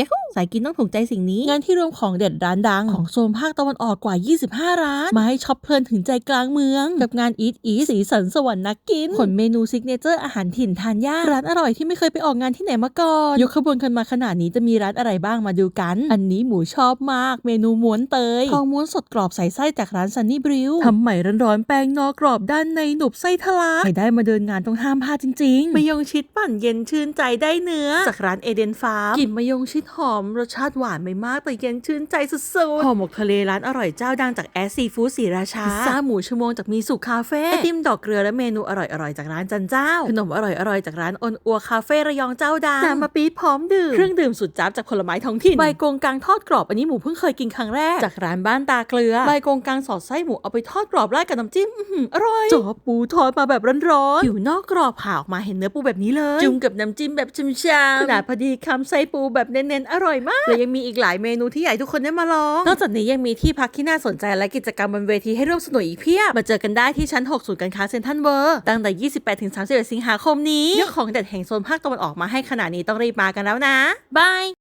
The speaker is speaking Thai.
ยะฮูสายกินต้องถูกใจสิ่งนี้ งานที่รวมของเด็ดร้านดัง ของโซนภาคตะวันออกกว่า 25 ร้าน มาให้ช็อปเพลินถึงใจกลางเมือง กับงานอีทอีสีสันสวรรค์นักกินขนเมนูซิกเนเจอร์อาหารถิ่นทานยาก ร้านอร่อยที่ไม่เคยไปออกงานที่ไหนมาก่อน ยกขบวนกันมาขนาดนี้จะมีร้านอะไรบ้างมาดูกัน อันนี้หมูชอบมาก เมนูม้วนเตยทองม้วนสดกรอบใส่ไส้จากร้านซันนี่บริวทำใหม่ร้อนๆแป้งนอกกรอบด้านในหนุบไส้ทะลักใครได้มาเดินงานต้องห้ามพลาดจริงๆมะยงชิดปั่นเย็นชื่นใจได้เนื้อ จากร้านเอเดนฟาร์มกลิ่นมะยงชิดหอมรสชาติหวานไม่มากแต่เย็นชื่นใจสุดๆห่อหมกทะเลร้านอร่อยเจ้าดังจากแอสซีฟู้ดสีราชาพิซซ่าหมูชั่วโมงจากมีสุคาเฟ่ไอติมดอกเกลือและเมนูอร่อยๆจากร้านจันเจ้า ขนมอร่อยๆจากร้านอนอัวคาเฟ่ระยองเจ้าดังน้ำมะปี๊ดพร้อมดื่มเครื่องดื่มสุดจับจากผลไม้ท้องถิ่นใบกงกางทอดกรอบอันนี้หมูเพิ่งเคยกินครั้งแรกจากร้านบ้านตาเกลือใบกงกางสอดไส้หมูเอาไปทอดกรอบราดกับน้ำจิ้มอื้อหืออร่อยจอปูทอดมาแบบร้อนๆผิวนอกกรอบผ่าออกมาเห็นเนื้อปูแบบนี้เลย จุ่มกับน้ำจิ้มแบบชุ่มๆขนาดพอดีคำไส้ปูแบบเน้นๆ อร่อยมากและยังมีอีกหลายเมนูที่อยากให้ทุกคนได้มาลอง นอกจากนี้ยังมีที่พักที่น่าสนใจและกิจกรรมบนเวทีให้ร่วมสนุกอีกเพียบ มาเจอกันได้ที่ชั้น 6 ศูนย์การค้าเซ็นทรัลเวิร์ตั้งแต่ 28 ถึง 31 สิงหาคมนี้ยกของเด็ดแห่งโซนภาคตะวันออกมาให้ขนาดนี้ต้องรีบมากันแล้วนะบาย